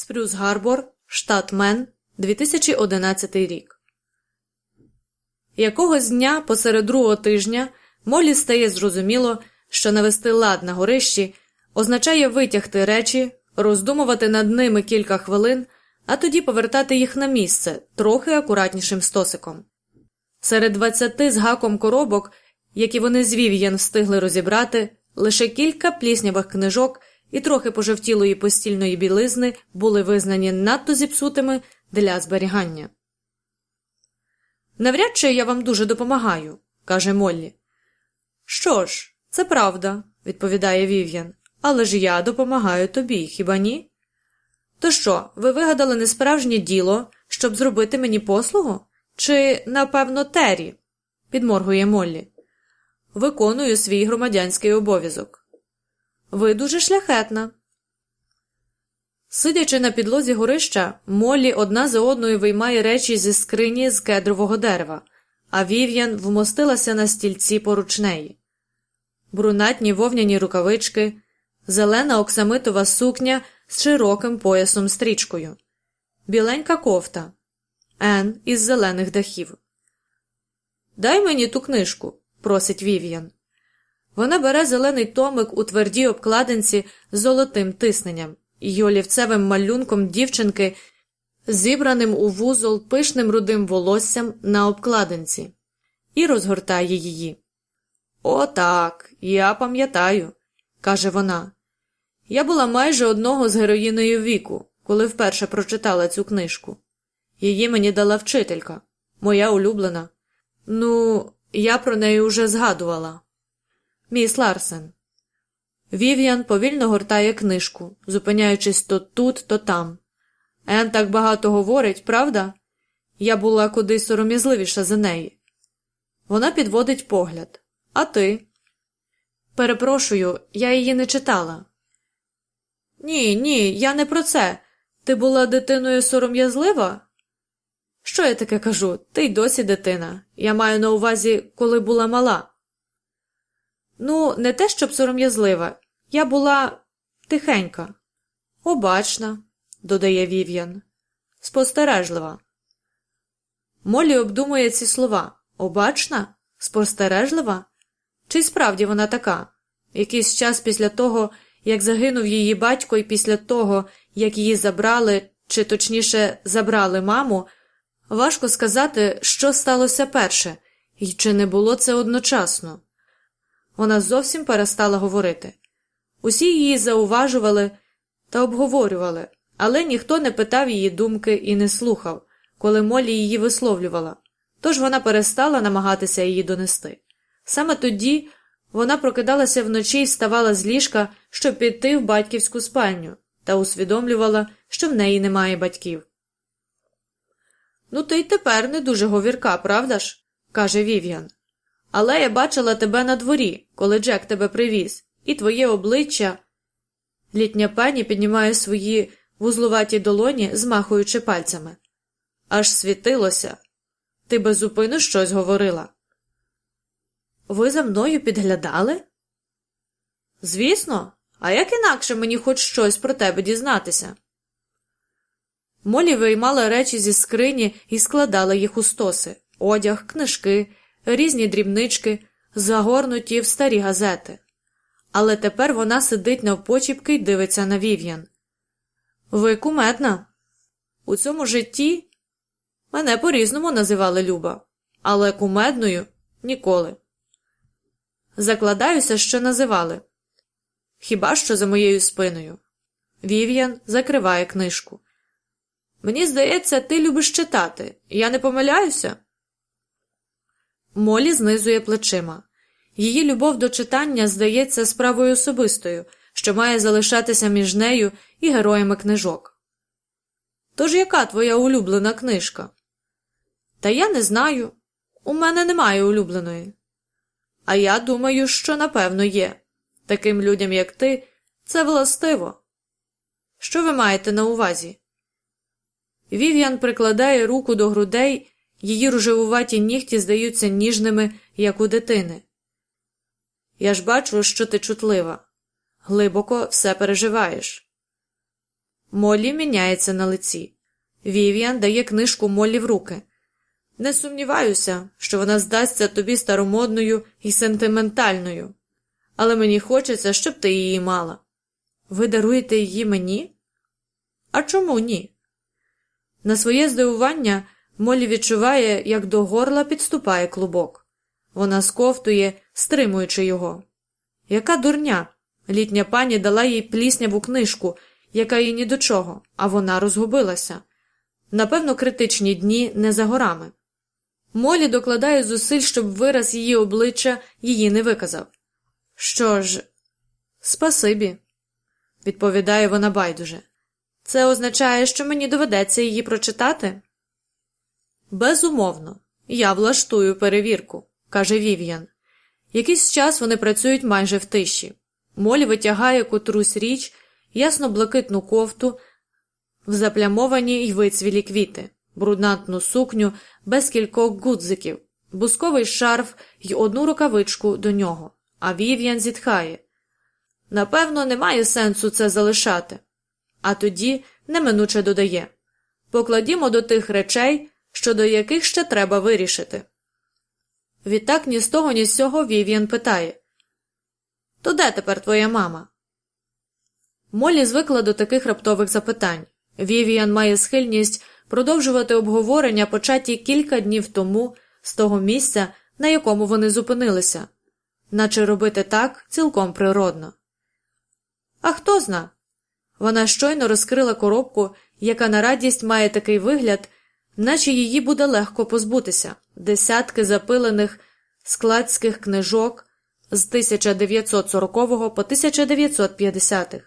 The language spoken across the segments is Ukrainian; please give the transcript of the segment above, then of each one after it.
Спрюс Гарбор, штат Мен, 2011 рік. Якогось дня посеред другого тижня Молі стає зрозуміло, що навести лад на горищі означає витягти речі, роздумувати над ними кілька хвилин, а тоді повертати їх на місце трохи акуратнішим стосиком. Серед двадцяти з гаком коробок, які вони з Вів'ян встигли розібрати, лише кілька пліснявих книжок і трохи пожовтілої постільної білизни були визнані надто зіпсутими для зберігання. Навряд чи я вам дуже допомагаю, каже Моллі. Що ж, це правда, відповідає Вів'ян, але ж я допомагаю тобі, хіба ні? То що, ви вигадали несправжнє діло, щоб зробити мені послугу? Чи, напевно, Террі? підморгує Моллі. Виконую свій громадянський обов'язок. Ви дуже шляхетна. Сидячи на підлозі горища, Моллі одна за одною виймає речі зі скрині з кедрового дерева, а Вів'ян вмостилася на стільці поруч неї. Брунатні вовняні рукавички, зелена оксамитова сукня з широким поясом стрічкою, біленька кофта, Ен із зелених дахів. Дай мені ту книжку, просить Вів'ян. Вона бере зелений томик у твердій обкладинці з золотим тисненням і олівцевим малюнком дівчинки, зібраним у вузол пишним рудим волоссям на обкладинці, і розгортає її. О, так, я пам'ятаю, каже вона. Я була майже одного з героїною віку, коли вперше прочитала цю книжку. Її мені дала вчителька, моя улюблена. Ну, я про неї уже згадувала. Міс Ларсен. Вів'ян повільно гортає книжку, зупиняючись то тут, то там. Ен так багато говорить, правда? Я була кудись сором'язливіша за неї. Вона підводить погляд. А ти? Перепрошую, я її не читала. Ні, ні, я не про це. Ти була дитиною сором'язлива? Що я таке кажу? Ти й досі дитина. Я маю на увазі, коли була мала. Ну, не те, щоб сором'язлива. Я була тихенька, обачна, додає Вів'ян, спостережлива. Молі обдумує ці слова обачна, спостережлива? Чи справді вона така? Якийсь час після того, як загинув її батько, і після того, як її забрали, чи точніше забрали маму, важко сказати, що сталося перше, і чи не було це одночасно. Вона зовсім перестала говорити. Усі її зауважували та обговорювали, але ніхто не питав її думки і не слухав, коли Молі її висловлювала, тож вона перестала намагатися її донести. Саме тоді вона прокидалася вночі і вставала з ліжка, щоб піти в батьківську спальню, та усвідомлювала, що в неї немає батьків. Ну, ти й тепер не дуже говірка, правда ж? каже Вів'ян. Але я бачила тебе на дворі, коли Джек тебе привіз, і твоє обличчя. Літня пані піднімає свої вузлуваті долоні, змахуючи пальцями. Аж світилося. Ти безупину щось говорила. Ви за мною підглядали? Звісно, а як інакше мені хоч щось про тебе дізнатися? Молі виймала речі зі скрині і складала їх у стоси одяг, книжки, різні дрібнички, загорнуті в старі газети. Але тепер вона сидить навпочіпки й дивиться на Вів'ян. Ви куметна. У цьому житті мене по різному називали Люба, але кумедною ніколи. Закладаюся, що називали. Хіба що за моєю спиною. Вів'ян закриває книжку. Мені здається, ти любиш читати. Я не помиляюся. Молі знизує плечима. Її любов до читання здається справою особистою, що має залишатися між нею і героями книжок. Тож яка твоя улюблена книжка? Та я не знаю. У мене немає улюбленої. А я думаю, що напевно є. Таким людям, як ти, це властиво. Що ви маєте на увазі? Вів'ян прикладає руку до грудей, її ружевуваті нігті здаються ніжними, як у дитини. Я ж бачу, що ти чутлива, глибоко все переживаєш. Моллі міняється на лиці. Вів'ян дає книжку Моллі в руки. Не сумніваюся, що вона здасться тобі старомодною і сентиментальною, але мені хочеться, щоб ти її мала. Ви даруєте її мені? А чому ні? На своє здивування Молі відчуває, як до горла підступає клубок. Вона сковтує, стримуючи його. Яка дурня! Літня пані дала їй плісняву книжку, яка їй ні до чого, а вона розгубилася. Напевно, критичні дні не за горами. Молі докладає зусиль, щоб вираз її обличчя її не виказав. Що ж, спасибі, відповідає вона байдуже. Це означає, що мені доведеться її прочитати? Безумовно, я влаштую перевірку, каже Вів'ян. Якийсь час вони працюють майже в тиші. Молі витягає котрусь річ, ясно блакитну кофту, в заплямовані й вицвілі квіти, бруднатну сукню без кількох гудзиків, бусковий шарф й одну рукавичку до нього, а Вів'ян зітхає. Напевно, немає сенсу це залишати. А тоді неминуче додає покладімо до тих речей, щодо яких ще треба вирішити. Відтак ні з того, ні з цього Вів'ян питає То де тепер твоя мама? Молі звикла до таких раптових запитань. Вів'ян має схильність продовжувати обговорення, початі кілька днів тому з того місця, на якому вони зупинилися, наче робити так цілком природно. А хто зна? Вона щойно розкрила коробку, яка на радість має такий вигляд, наче її буде легко позбутися десятки запилених складських книжок з 1940 по 1950. х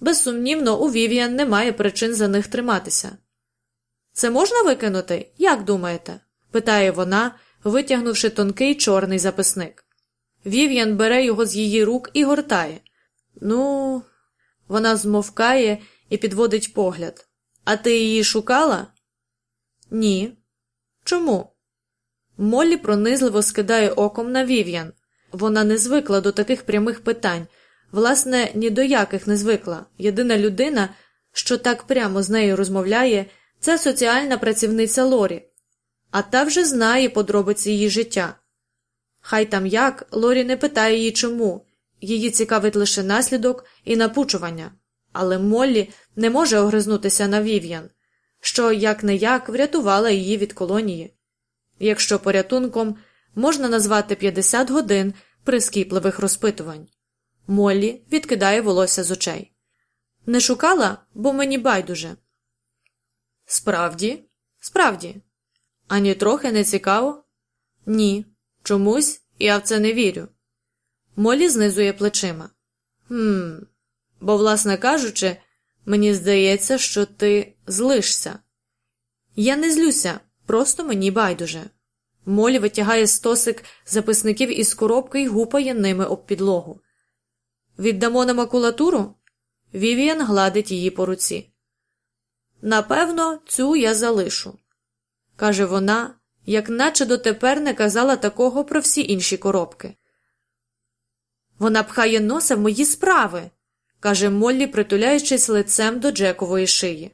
Безсумнівно, у Вів'ян немає причин за них триматися. Це можна викинути, як думаєте? питає вона, витягнувши тонкий чорний записник. Вів'ян бере його з її рук і гортає. Ну, вона змовкає і підводить погляд. А ти її шукала? Ні. Чому? Моллі пронизливо скидає оком на Вів'ян. Вона не звикла до таких прямих питань, власне, ні до яких не звикла. Єдина людина, що так прямо з нею розмовляє, це соціальна працівниця Лорі, а та вже знає подробиці її життя. Хай там як, Лорі не питає її чому, її цікавить лише наслідок і напучування, але Моллі не може огризнутися на Вів'ян, що як не як врятувала її від колонії. Якщо порятунком можна назвати 50 годин прискіпливих розпитувань. Моллі відкидає волосся з очей. Не шукала, бо мені байдуже. Справді, справді. Ані трохи не цікаво? Ні. Чомусь я в це не вірю. Молі знизує плечима. «Хм, бо, власне кажучи, мені здається, що ти злишся. Я не злюся, просто мені байдуже. Молі витягає стосик записників із коробки й гупає ними об підлогу. Віддамо на макулатуру? Вівіан гладить її по руці. Напевно, цю я залишу, каже вона, як наче дотепер не казала такого про всі інші коробки. Вона пхає носа в мої справи, каже Моллі, притуляючись лицем до Джекової шиї.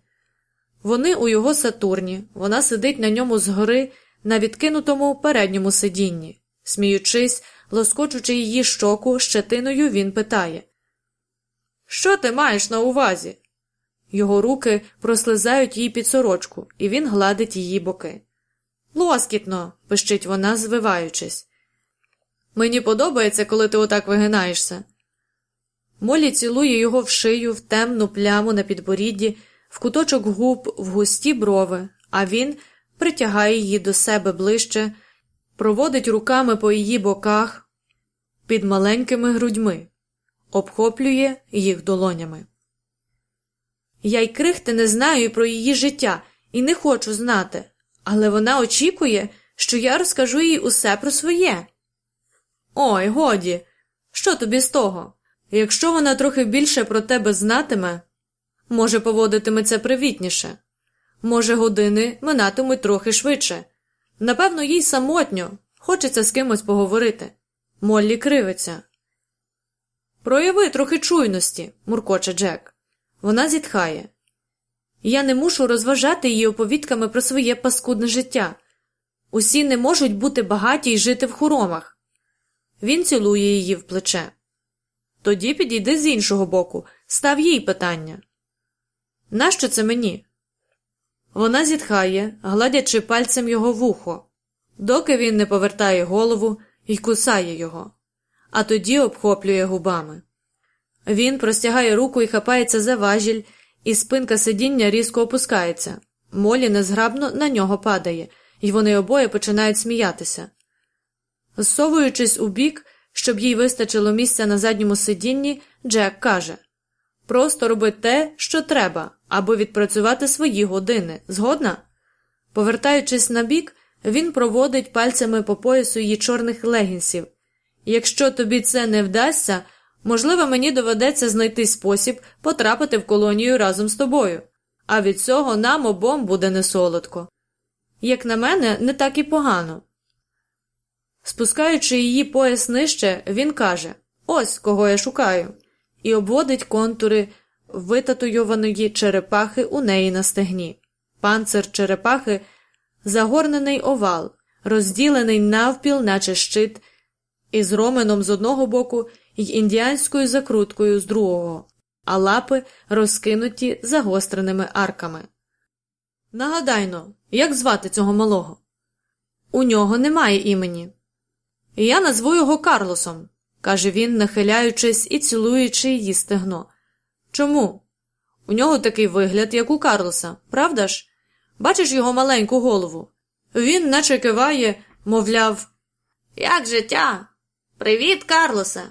Вони у його Сатурні, вона сидить на ньому згори на відкинутому передньому сидінні. Сміючись, лоскочучи її щоку, щетиною, він питає Що ти маєш на увазі? Його руки прослизають їй під сорочку, і він гладить її боки. Лоскітно, пищить вона, звиваючись. Мені подобається, коли ти отак вигинаєшся. Молі цілує його в шию, в темну пляму на підборідді, в куточок губ, в густі брови, а він притягає її до себе ближче, проводить руками по її боках під маленькими грудьми, обхоплює їх долонями. Я й крихти не знаю про її життя і не хочу знати, але вона очікує, що я розкажу їй усе про своє. Ой, годі, що тобі з того? Якщо вона трохи більше про тебе знатиме, може, поводитиметься привітніше, може, години минатимуть трохи швидше. Напевно, їй самотньо, хочеться з кимось поговорити. Моллі кривиться. Прояви трохи чуйності, муркоче Джек. Вона зітхає. Я не мушу розважати її оповідками про своє паскудне життя. Усі не можуть бути багаті й жити в хоромах. Він цілує її в плече. Тоді підійди з іншого боку, став їй питання. Нащо це мені? Вона зітхає, гладячи пальцем його вухо, доки він не повертає голову і кусає його, а тоді обхоплює губами. Він простягає руку і хапається за важіль, і спинка сидіння різко опускається. Молі незграбно на нього падає, і вони обоє починають сміятися. Зсовуючись у бік, щоб їй вистачило місця на задньому сидінні, Джек каже Просто роби те, що треба, аби відпрацювати свої години. Згодна? Повертаючись на бік, він проводить пальцями по поясу її чорних легінсів. Якщо тобі це не вдасться, можливо, мені доведеться знайти спосіб потрапити в колонію разом з тобою, а від цього нам обом буде несолодко. Як на мене, не так і погано. Спускаючи її пояс нижче, він каже Ось кого я шукаю, і обводить контури витатуйованої черепахи у неї на стегні. Панцир черепахи загорнений овал, розділений навпіл, наче щит, із роменом з одного боку й індіанською закруткою з другого, а лапи розкинуті загостреними арками. Нагадайно, як звати цього малого? У нього немає імені. Я назву його Карлосом, каже він, нахиляючись і цілуючи її стегно. Чому? У нього такий вигляд, як у Карлоса, правда ж? Бачиш його маленьку голову? Він наче киває, мовляв, Як життя? Привіт, Карлосе.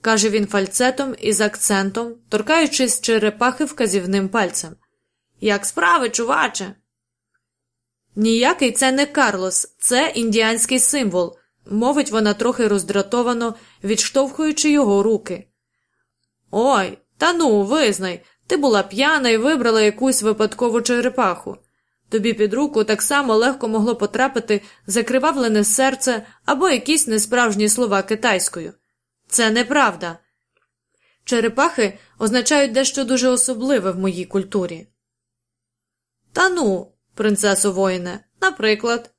каже він фальцетом із акцентом, торкаючись черепахи вказівним пальцем. Як справи, чуваче? Ніякий це не Карлос, це індіанський символ, мовить вона трохи роздратовано, відштовхуючи його руки. Ой, та ну, визнай, ти була п'яна і вибрала якусь випадкову черепаху. Тобі під руку так само легко могло потрапити закривавлене серце або якісь несправжні слова китайською. Це неправда. Черепахи означають дещо дуже особливе в моїй культурі. Та ну, принцесо воїне, наприклад,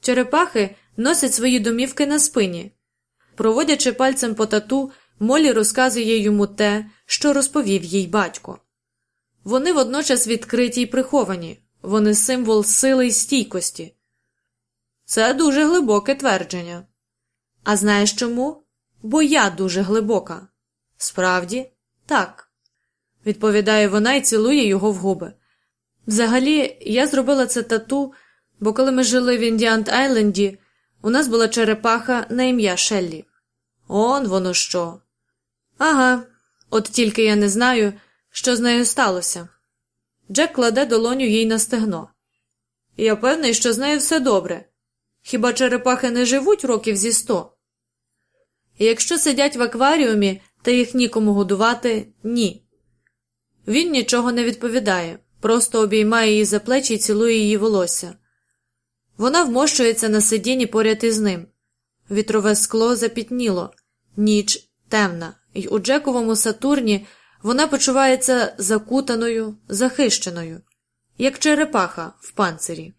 черепахи носять свої домівки на спині. Проводячи пальцем по тату, Молі розказує йому те, що розповів їй батько. Вони водночас відкриті й приховані, вони символ сили й стійкості. Це дуже глибоке твердження. А знаєш чому? Бо я дуже глибока. Справді, так, відповідає вона і цілує його в губи. Взагалі, я зробила це тату, бо коли ми жили в Індіант Айленді, у нас була черепаха на ім'я Шеллі. Он воно що. Ага, от тільки я не знаю, що з нею сталося. Джек кладе долоню їй на стегно. Я певний, що з нею все добре. Хіба черепахи не живуть років зі сто? Якщо сидять в акваріумі та їх нікому годувати, ні. Він нічого не відповідає, просто обіймає її за плечі і цілує її волосся. Вона вмощується на сидінні поряд із ним. Вітрове скло запітніло, ніч темна, і у Джековому Сатурні вона почувається закутаною, захищеною, як черепаха в панцирі.